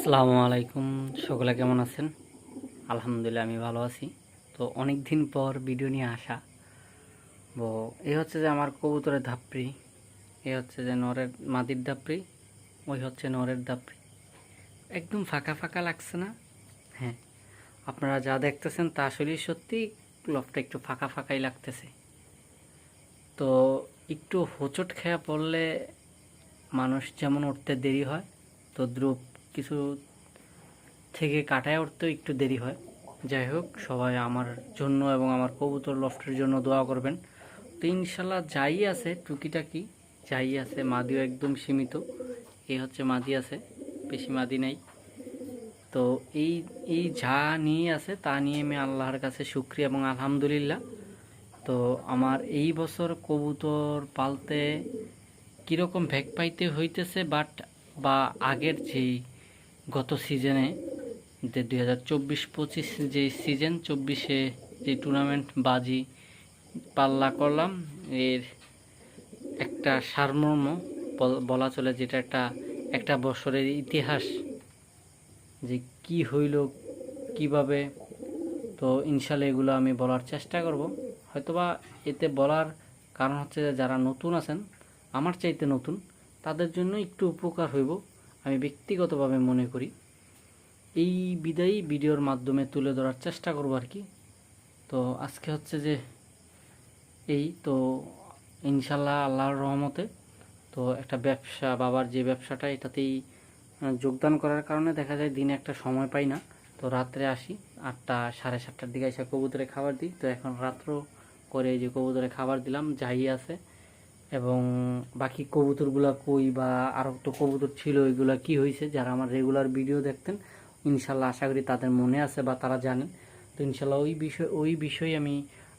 আসসালামু আলাইকুম। সকলে কেমন আছেন? আলহামদুলিল্লাহ, আমি ভালো আছি। তো অনেক দিন পর ভিডিও নিয়ে আসা। তো এই হচ্ছে যে আমার কবুতরের ধাপড়ি। এই হচ্ছে যে নরের মাদির ধাপড়ি। ওই হচ্ছে নরের ধাপড়ি। একদম ফাঁকা ফাঁকা লাগছে না? হ্যাঁ। আপনারা যা দেখতেছেন তা আসলেই সত্যি লফটা একটু ফাঁকা ফাঁকাই লাগতেছে। তো একটু হোঁচট খেয়া পড়লে মানুষ যেমন উঠতে দেরি হয়, তো দ্রুপ কিছু থেকে কাটায় উঠতেও একটু দেরি হয়। যাই হোক, সবাই আমার জন্য এবং আমার কবুতর লফটের জন্য দোয়া করবেন। তো ইনশাল্লাহ যাই আছে, টুকিটাকি যাই আছে, মাদিও একদম সীমিত। এই হচ্ছে মাদি আছে, বেশি মাদি নাই। তো এই এই যা নিয়ে আছে, তা নিয়ে আমি আল্লাহর কাছে শুক্রিয়া এবং আলহামদুলিল্লাহ। তো আমার এই বছর কবুতর পালতে কীরকম ভ্যাক পাইতে হইতেছে, বাট বা আগের যেই গত সিজনে যে দুই হাজার চব্বিশ পঁচিশ যে সিজন, চব্বিশে যে টুর্নামেন্ট বাজি পাল্লা করলাম, এর একটা সারমর্ম বল- চলে যেটা একটা একটা বছরের ইতিহাস যে কি হইল, কীভাবে, তো ইনশাল্লাহ এগুলো আমি বলার চেষ্টা করব। হয়তোবা এতে বলার কারণ হচ্ছে যারা নতুন আছেন, আমার চাইতে নতুন, তাদের জন্য একটু উপকার হইব। আমি ব্যক্তিগতভাবে মনে করি, এই বিদায়ী ভিডিওর মাধ্যমে তুলে ধরার চেষ্টা করব আর কি। তো আজকে হচ্ছে যে এই, তো ইনশাল্লাহ আল্লাহর রহমতে, তো একটা ব্যবসা, বাবার যে ব্যবসাটা, এটাতেই যোগদান করার কারণে দেখা যায় দিনে একটা সময় পাই না। তো রাত্রে আসি, আটটা, সাড়ে সাতটার দিকে এসে কবুতরে খাবার দিই। তো এখন রাত্র করে যে কবুতরে খাবার দিলাম, যাই আছে এবং বাকি কবুতরগুলা কই বা আরও তো কবুতর ছিল ওইগুলা কি হয়েছে যারা আমার রেগুলার ভিডিও দেখতেন, ইনশাল্লাহ আশা করি তাদের মনে আছে বা তারা জানেন। তো ইনশাল্লাহ ওই বিষয়, ওই বিষয়ে আমি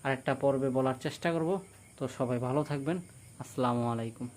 আরেকটা পর্বে বলার চেষ্টা করব। তো সবাই ভালো থাকবেন। আসসালামু আলাইকুম।